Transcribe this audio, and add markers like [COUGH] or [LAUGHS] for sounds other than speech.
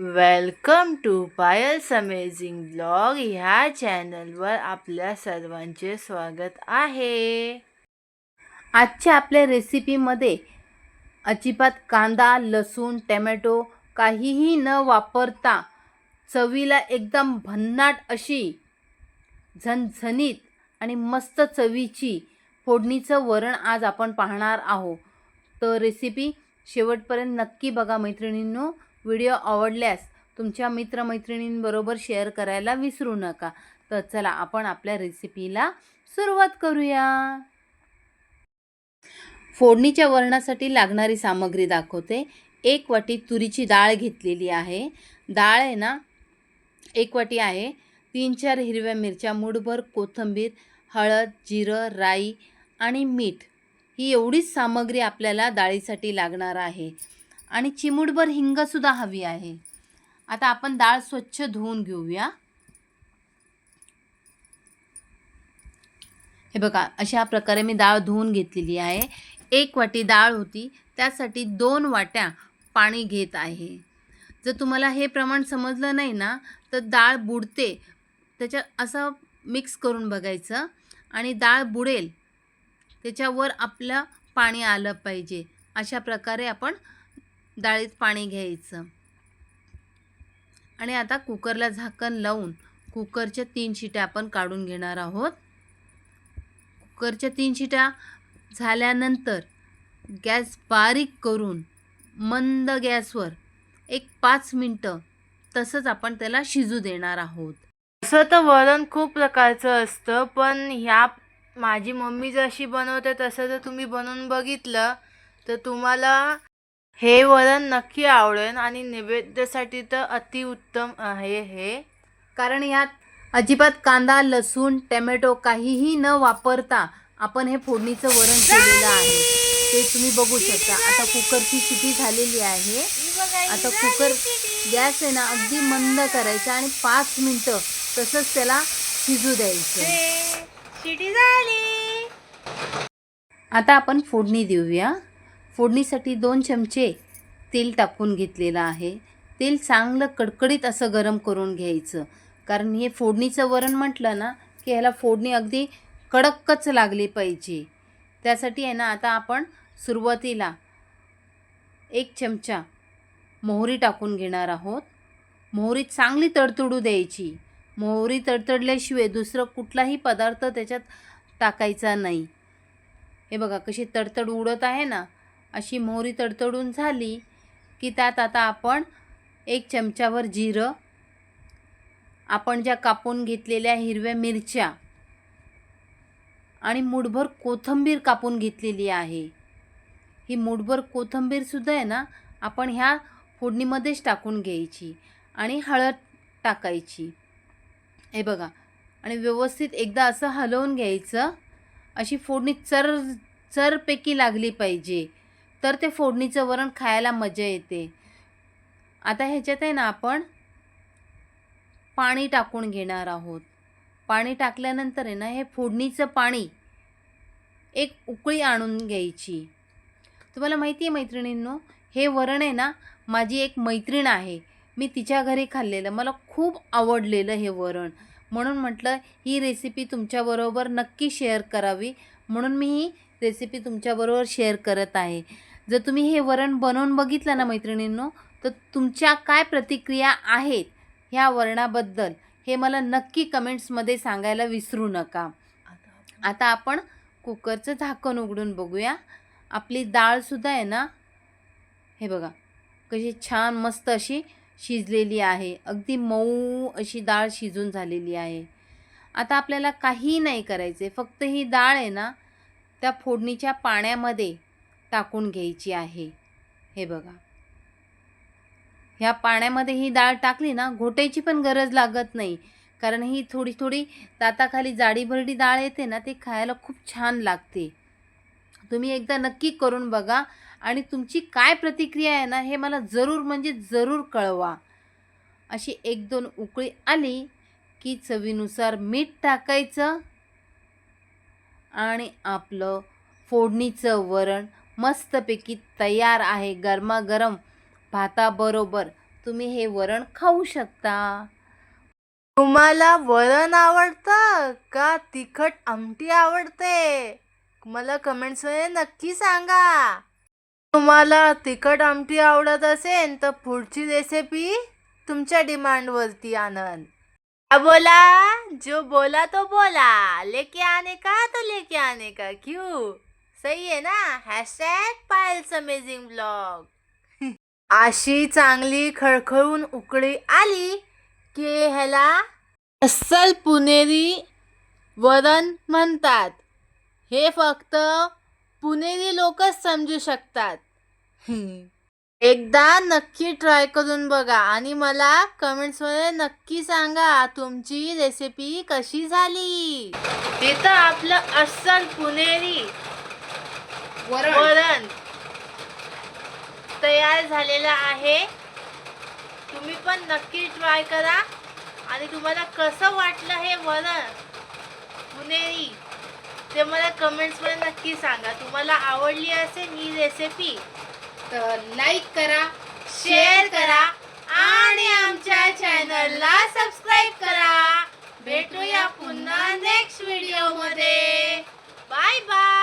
Welcome to Payal's amazing blog ह्या चॅनलवर आपल्या सर्वांचे स्वागत आहे. आजच्या आपल्या रेसिपीमध्ये अजिबात कांदा लसूण टमॅटो काहीही न वापरता चवीला एकदम भन्नाट अशी झणझणीत आणि मस्त चवीची फोडणीचं वरण आज आपण पाहणार आहोत. तर रेसिपी शेवटपर्यंत नक्की बघा मैत्रिणींनो. व्हिडिओ आवडल्यास तुमच्या मित्रमैत्रिणींबरोबर शेअर करायला विसरू नका. तर चला आपण आपल्या रेसिपीला सुरुवात करूया. फोडणीच्या वरणासाठी लागणारी सामग्री दाखवते. एक वाटी तुरीची डाळ घेतलेली आहे. डाळ आहे ना एक वाटी आहे. तीन चार हिरव्या मिरच्या मूठभर कोथिंबीर हळद जिरं राई आणि मीठ. ही एवढीच सामग्री आपल्याला डाळीसाठी लागणार आहे. आणि चिमूटभर हिंगसुद्धा हवी आहे. आता आपण डाळ स्वच्छ धुवून घेऊया. हे बघा अशा प्रकारे मी डाळ धुवून घेतलेली आहे. एक वाटी डाळ होती त्यासाठी दोन वाट्या पाणी घेत आहे. जर तुम्हाला हे प्रमाण समजलं नाही ना तर डाळ बुडते. त्याच्यात असं मिक्स करून बघायचं. आणि डाळ बुडेल त्याच्यावर आपलं पाणी आलं पाहिजे. अशा प्रकारे आपण डाळीत पाणी घ्यायचं. आणि आता कुकरला झाकण लावून कुकरच्या तीन शिट्या आपण काढून घेणार आहोत. कुकरच्या तीन शिट्या झाल्यानंतर गॅस बारीक करून मंद गॅसवर एक पाच मिनटं तसंच आपण त्याला शिजू देणार आहोत. असं तर वरण खूप प्रकारचं असतं पण ह्या माझी मम्मी जशी बनवते तसं जर तुम्ही बनवून बघितलं तर तुम्हाला हे वरण नक्की आवडेल आणि नैवेद्यासाठी तर अतिउत्तम आहे हे. कारण यात अजिबात कांदा लसूण टमॅटो काहीही न वापरता आपण हे फोडणीचं वरण केलेलं आहे. ते तुम्ही बघू शकता. आता कुकरची शिटी झालेली आहे. आता कुकर गॅस आहे ना अगदी मंद करायचा आणि पाच मिनटं तसंच त्याला शिजू द्यायचं. शिटी झाली. आता आपण फोडणी देऊया. फोडणीसाठी दोन चमचे तेल टाकून घेतलेलं आहे. तेल चांगलं कडकडीत असं गरम करून घ्यायचं. कारण हे फोडणीचं वरण म्हटलं ना की ह्याला फोडणी अगदी कडकच लागली पाहिजे. त्यासाठी आहे ना आता आपण सुरुवातीला एक चमचा मोहरी टाकून घेणार आहोत. मोहरी चांगली तडतडू द्यायची. मोहरी तडतडल्याशिवाय दुसरं कुठलाही पदार्थ त्याच्यात टाकायचा नाही. हे बघा कशी तडतड उडत आहे ना अशी मोहरी तडतडून झाली की त्यात आता आपण एक चमचावर जिरं आपण ज्या कापून घेतलेल्या हिरव्या मिरच्या आणि मुठभर कोथंबीर कापून घेतलेली आहे. ही मुठभर कोथंबीरसुद्धा आहे ना आपण ह्या फोडणीमध्येच टाकून घ्यायची आणि हळद टाकायची. हे बघा आणि व्यवस्थित एकदा असं हलवून घ्यायचं. अशी फोडणी चर चरपैकी लागली पाहिजे. तर ते फोडणीचं वरण खायला मजा येते. आता ह्याच्यात आहे ना आपण पाणी टाकून घेणार आहोत. पाणी टाकल्यानंतर आहे ना हे फोडणीचं पाणी एक उकळी आणून घ्यायची. तुम्हाला माहिती आहे मैत्रिणींनो हे वरण आहे ना माझी एक मैत्रीण आहे. मी तिच्या घरी खाल्लेलं मला खूप आवडलेलं हे वरण. म्हणून म्हटलं ही रेसिपी तुमच्याबरोबर नक्की शेअर करावी. म्हणून मी ही रेसिपी तुमच्याबरोबर शेअर करत आहे. जर तुम्ही हे वरण बनवून बघितलं ना मैत्रिणींनो तर तुमच्या काय प्रतिक्रिया आहेत ह्या वरणाबद्दल हे मला नक्की कमेंट्समध्ये सांगायला विसरू नका. आता आपण कुकरचं झाकण उघडून बघूया. आपली डाळसुद्धा आहे ना हे बघा कशी छान मस्त अशी शिजलेली आहे. अगदी मऊ अशी डाळ शिजून झालेली आहे. आता आपल्याला काही नाही करायचं आहे फक्त ही डाळ आहे ना त्या फोडणीच्या पाण्यामध्ये टाकून घ्यायची आहे. हे बघा. ह्या पाण्यामध्ये ही डाळ टाकली ना घोटायची पण गरज लागत नाही. कारण ही थोडी थोडी दाताखाली जाडीभरडी डाळ येते ना ते खायला खूप छान लागते. तुम्ही एकदा नक्की करून बघा आणि तुमची काय प्रतिक्रिया आहे ना हे मला जरूर म्हणजे जरूर कळवा. अशी एक दोन उकळी आली की चवीनुसार मीठ टाकायचं आणि आपलं फोडणीचं वरण मस्तपैकी तयार आहे गरमागरम भाताबरोबर. तुम्ही हे वरण खाऊ शकता. तुम्हाला वरण आवडतं का तिखट आमटी आवडते? मला कमेंट्समध्ये नक्की सांगा. तुम्हाला तिखट आमटी आवडत असेल तर पुढची रेसिपी तुमच्या डिमांडवरती आणन. बोला जो बोला तो बोला. लेके आने का तो लेके आने का? क्यू? सही आहे ना? हॅशटॅग पायल्स अमेझिंग ब्लॉग अशी चांगली खळखळून उकळी आली की ह्याला अस्सल पुणेरी वरण म्हणतात. हे फक्त पुणेरी लोकच समजू शकतात. [LAUGHS] एकदा नक्की ट्राय करून बघा आणि मला कमेंट्समध्ये नक्की सांगा तुमची रेसिपी कशी झाली. हे तर आपलं अस्सल पुणेरी. वरण. तयार झालेलं आहे. तुम्ही पण नक्की ट्राय करा. आणि तुम्हाला कसं वाटलं हे वरण? पुणेरी. ते मला कमेंट्समध्ये नक्की सांगा. तुम्हाला आवडली असेल ही रेसिपी तर लाईक करा शेअर करा आणि आमच्या चॅनलला सबस्क्राईब करा. भेटूया पुन्हा नेक्स्ट व्हिडिओमध्ये बाय बाय